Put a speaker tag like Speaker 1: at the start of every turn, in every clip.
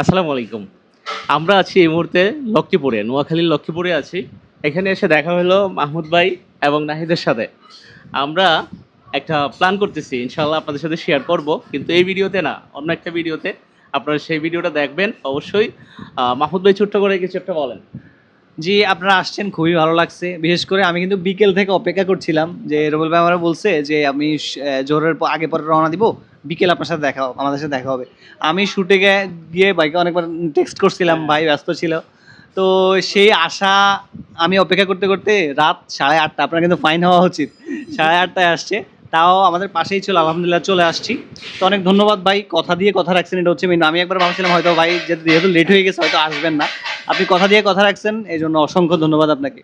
Speaker 1: আসসালামু আলাইকুম। আমরা আছি এই মুহূর্তে লক্ষ্মীপুরে, নোয়াখালীর লক্ষ্মীপুরে আছি। এখানে এসে দেখা হলো মাহমুদ ভাই এবং নাহিদের সাথে। আমরা একটা প্ল্যান করতেছি ইনশাল্লাহ আপনাদের সাথে শেয়ার করব, কিন্তু এই ভিডিওতে না, অন্য একটা ভিডিওতে। আপনারা সেই ভিডিওটা দেখবেন, অবশ্যই। মাহমুদ ভাই ছোট্ট করে কিছু একটা বলেন।
Speaker 2: জি আপনারা আসছেন খুবই ভালো লাগছে। বিশেষ করে আমি কিন্তু বিকেল থেকে অপেক্ষা করছিলাম যে রবুল ভাই আমার বলছে যে আমি জোহরের আগে পরে রওনা দিব বিকেল আপনার সাথে দেখা আমাদের সাথে দেখা হবে। আমি শুটে গিয়ে বাইকে অনেকবার টেক্সট করছিলাম ভাই ব্যস্ত ছিল। তো সেই আশা আমি অপেক্ষা করতে করতে রাত সাড়ে আটটা আপনার কিন্তু ফাইন হওয়া উচিত সাড়ে আটটায় আসছে। তাও আমাদের পাশেই ছিল আলহামদুলিল্লাহ চলে আসছি। তো অনেক ধন্যবাদ ভাই কথা দিয়ে কথা রাখছেন এটা হচ্ছে আমি একবার ভাবছিলাম হয়তো ভাই যেহেতু লেট হয়ে গেছে হয়তো আসবেন না। আপনি কথা দিয়ে কথা রাখছেন এই জন্য অসংখ্য ধন্যবাদ আপনাকে।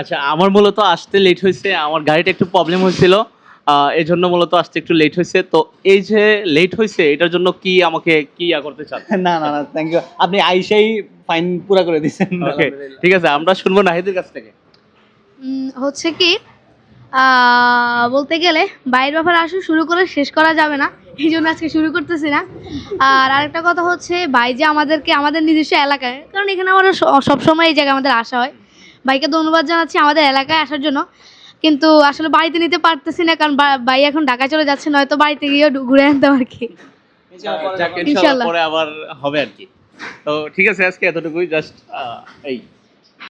Speaker 1: আচ্ছা আমার মূলত আসতে লেট হয়েছে আমার গাড়িটা একটু প্রবলেম হয়েছিল এই জন্য মূলত আসতে একটু লেট হয়েছে। তো এই যে লেট হয়েছে এটার জন্য কি আমাকে কি ইয়া করতে চান?
Speaker 2: না না না থ্যাংক ইউ আপনি আইসাই ফাইন পুরা করে দিয়েছেন।
Speaker 1: ওকে ঠিক আছে আমরা শুনব নাহিদের কাছ থেকে।
Speaker 3: হচ্ছে কি বলতে গেলে বাইরের ব্যাপার আসলে শুরু করে শেষ করা যাবে না। এই জন্য আজকে শুরু করতেছি না। আর আরেকটা কথা হচ্ছে ভাই যে আমাদেরকে আমাদের নিজস্ব এলাকায় কারণ এখানে আমরা সবসময় এই জায়গায় আমাদের আসা হয়। ভাইকে ধন্যবাদ জানাচ্ছি আমাদের এলাকায় আসার জন্য। কিন্তু আসলে বাড়িতে নিতে পারতেছি না কারণ ভাই এখন ঢাকায় চলে যাচ্ছে নয়তো বাড়িতে গিয়েও ডু- ঘুরে আনতাম আর কি। ইনশাআল্লাহ।
Speaker 1: পরে আবার হবে আর কি। তো ঠিক আছে আজকে এতটুকুই জাস্ট এই।